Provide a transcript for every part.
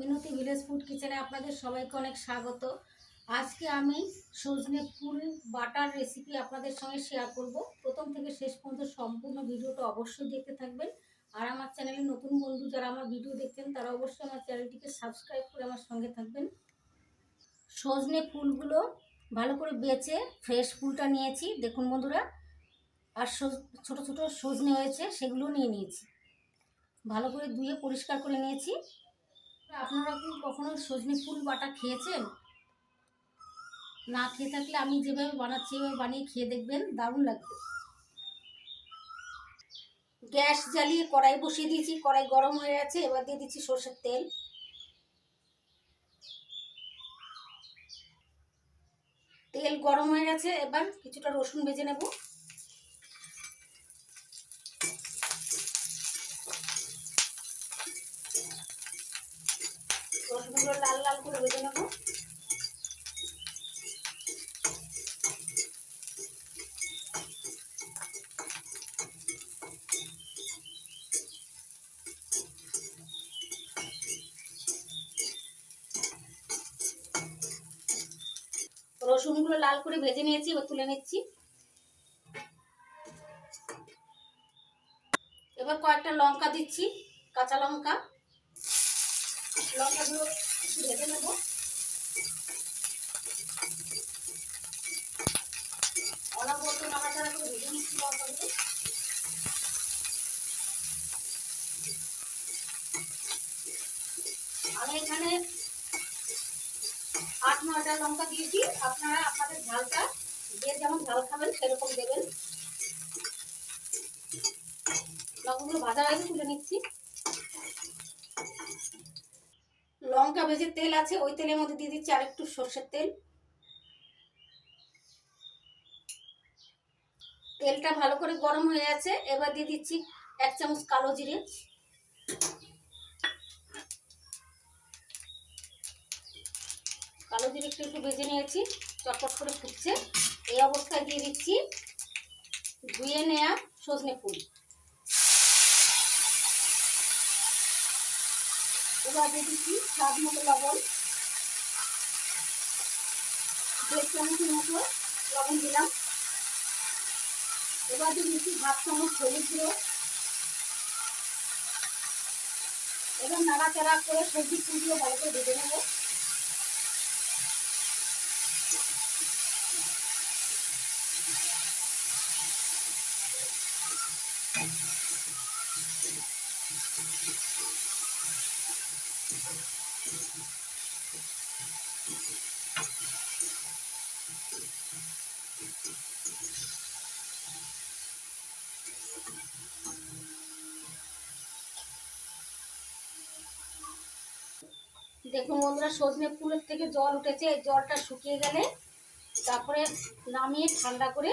মিনতি village food কিচেনে আপনাদের সবাইকে অনেক স্বাগত। আজকে আমি সজনে ফুল বাটার রেসিপি আপনাদের সঙ্গে শেয়ার করব। প্রথম থেকে শেষ পর্যন্ত সম্পূর্ণ ভিডিওটা অবশ্যই দেখতে থাকবেন। আর আমার চ্যানেলে নতুন বন্ধু যারা আমার ভিডিও দেখছেন, তারা অবশ্যই আমার চ্যানেলটিকে সাবস্ক্রাইব করে আমার সঙ্গে থাকবেন। সজনে ফুলগুলো ভালো করে বেছে ফ্রেশ ফুলটা নিয়েছি, দেখুন বন্ধুরা। আর ছোট ছোট সজনে হয়েছে, সেগুলো নিয়ে নিয়েছি। ভালো করে ধুয়ে পরিষ্কার করে নিয়েছি। আপনারা কি কখনো সজনে ফুল বাটা খেয়েছেন? না খেয়ে থাকলে আমি যেভাবে বানাচ্ছি, এভাবে বানিয়ে খেয়ে দেখবেন, দারুণ লাগবে। গ্যাস জ্বালিয়ে কড়াই বসিয়ে দিয়েছি, কড়াই গরম হয়ে গেছে, এবার দিয়ে দিচ্ছি সর্ষের তেল। তেল গরম হয়ে গেছে, এবার কিছুটা রসুন ভেজে নেব। রসুনগুলো লাল লাল করে ভেজে নেব। রসুনগুলো লাল করে ভেজে নিয়েছি, এবার তুলে নিচ্ছি। এবার কয়েকটা লঙ্কা দিচ্ছি, কাঁচা লঙ্কা। লঙ্কাগুলো একটু ভেজে নেব অনবরত নাড়াচাড়া করে ভেজে নিচ্ছি লঙ্কাগুলো আমি এখানে আট নয়টা লঙ্কা দিয়েছি। আপনারা আপনাদের ঝালটা যে যেমন ঝাল খাবেন সেরকম দেবেন। লঙ্কাগুলো ভাজা হয়ে তুলে নিচ্ছি। লঙ্কা ভেজে তেল আছে, ওই তেলের মধ্যে দিয়ে দিচ্ছি আর একটু সর্ষের তেল। তেলটা ভালো করে গরম হয়ে গেছে, এবার দিয়ে দিচ্ছি এক চামচ কালো জিরে। কালো জিরে একটু একটু ভেজে নিয়েছি, চটপট করে ফুটছে। এই অবস্থায় দিয়ে দিচ্ছি ধুয়ে নেয়া সজনে ফুল। এবার দিয়ে দিচ্ছি স্বাদ মতো লবণ। দেড় চামচের মতো লবণ দিলাম। এবার দিয়ে দিচ্ছি হাফ চামচ হলুদ গুঁড়ো। এবার নাড়াচাড়া করে সবজি ফুলগুলো ভালো করে ভেজে নেব দেখুন বন্ধুরা, সজনে ফুলের থেকে জল উঠেছে। এই জলটা শুকিয়ে গেলে তারপরে নামিয়ে ঠান্ডা করে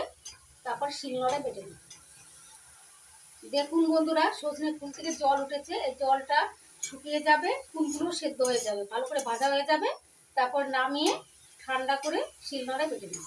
তারপর শিলনোড়ে বেটে দিই দেখুন বন্ধুরা, সজনে ফুল থেকে জল উঠেছে। এই জলটা শুকিয়ে যাবে, ফুলগুলো সেদ্ধ হয়ে যাবে। ভালো করে ভাজা হয়ে যাবে, তারপর নামিয়ে ঠান্ডা করে শিলনোড়ে বেটে দিই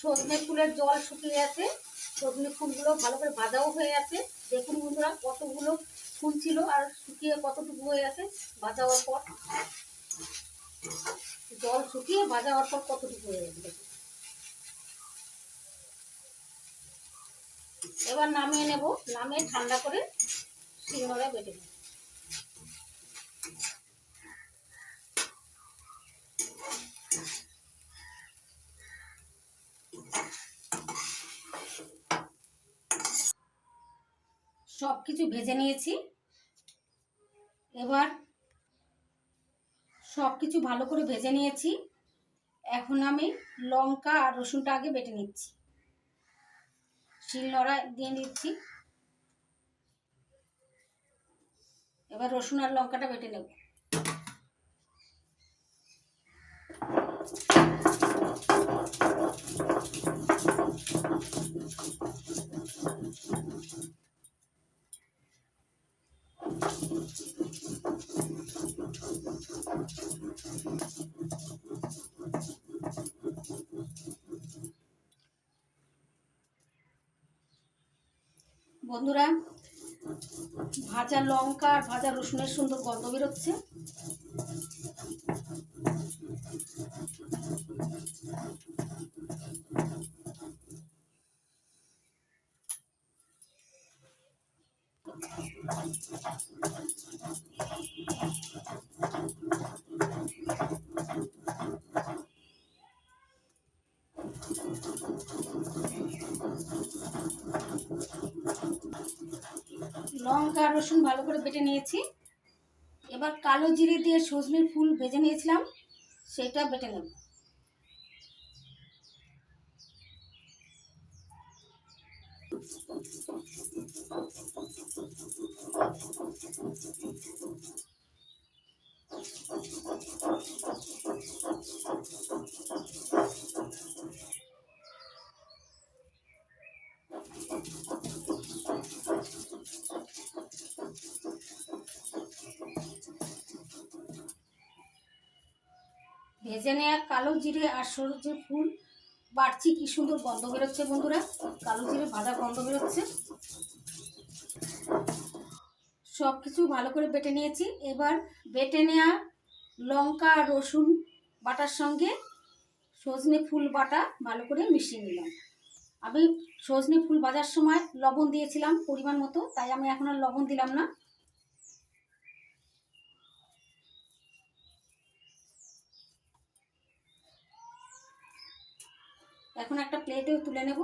সজনে ফুলের জল শুকিয়ে গেছে। সজনে ফুলগুলো ভালো করে ভাজাও হয়ে দেখুন বন্ধুরা কতগুলো ফুল ছিল আর শুকিয়ে কতটুকু হয়ে গেছে ভাজা হওয়ার পর। জল শুকিয়ে ভাজা হওয়ার পর কতটুকু হয়ে গেছে এবার নামিয়ে নেব, নামিয়ে ঠান্ডা করে শিলনোড়া বেটে নেব। সব কিছু ভেজে নিয়েছি। এবার সব কিছু ভালো করে ভেজে নিয়েছি। এখন আমি লঙ্কা আর রসুনটা আগে বেটে নিচ্ছি। শিলনোড়া দিয়ে নিচ্ছি এবার রসুন আর লঙ্কাটা বেটে নেব। বন্ধুরা ভাজা লঙ্কা আর ভাজা রসুনের সুন্দর গন্ধ বেরোচ্ছে। লঙ্কা, রসুন ভালো করে বেটে নিয়েছি। এবার কালো জিরে দিয়ে সজনির ফুল ভেজে নিয়েছিলাম, সেটা বেটে নেব। ভেজে নেওয়া কালো জিরে আর সরষের ফুল বাড়ছি, কি সুন্দর গন্ধ বেরোচ্ছে বন্ধুরা। কালো জিরে ভাজা গন্ধ বেরোচ্ছে। সব কিছু ভালো করে বেটে নিয়েছি। এবার বেটে নেওয়া লঙ্কা রসুন বাটার সঙ্গে সজনে ফুল বাটা ভালো করে মিশিয়ে নিলাম। আমি সজনে ফুল বাজার সময় লবণ দিয়েছিলাম পরিমাণ মতো, তাই আমি এখন আর লবণ দিলাম না। এখন একটা প্লেটেও তুলে নেব।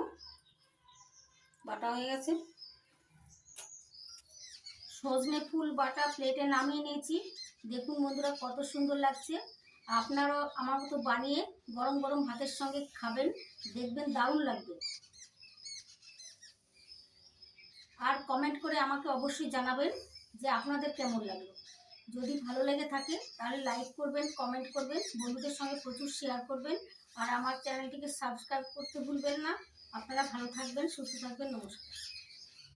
বাটা হয়ে গেছে। সজনে ফুল বাটা প্লেটে নামিয়ে নিয়েছি। দেখুন বন্ধুরা কত সুন্দর লাগছে। আপনারাও আমার মতো বানিয়ে গরম গরম ভাতের সঙ্গে খাবেন। দেখবেন দারুণ লাগবে। আর কমেন্ট করে আমাকে অবশ্যই জানাবেন যে আপনাদের কেমন লাগল। যদি ভালো লেগে থাকে তাহলে লাইক করবেন কমেন্ট করবেন, বন্ধুদের সঙ্গে প্রচুর শেয়ার করবেন। আর আমার চ্যানেলটিকে সাবস্ক্রাইব করতে ভুলবেন না। আপনারা ভালো থাকবেন সুস্থ থাকবেন নমস্কার।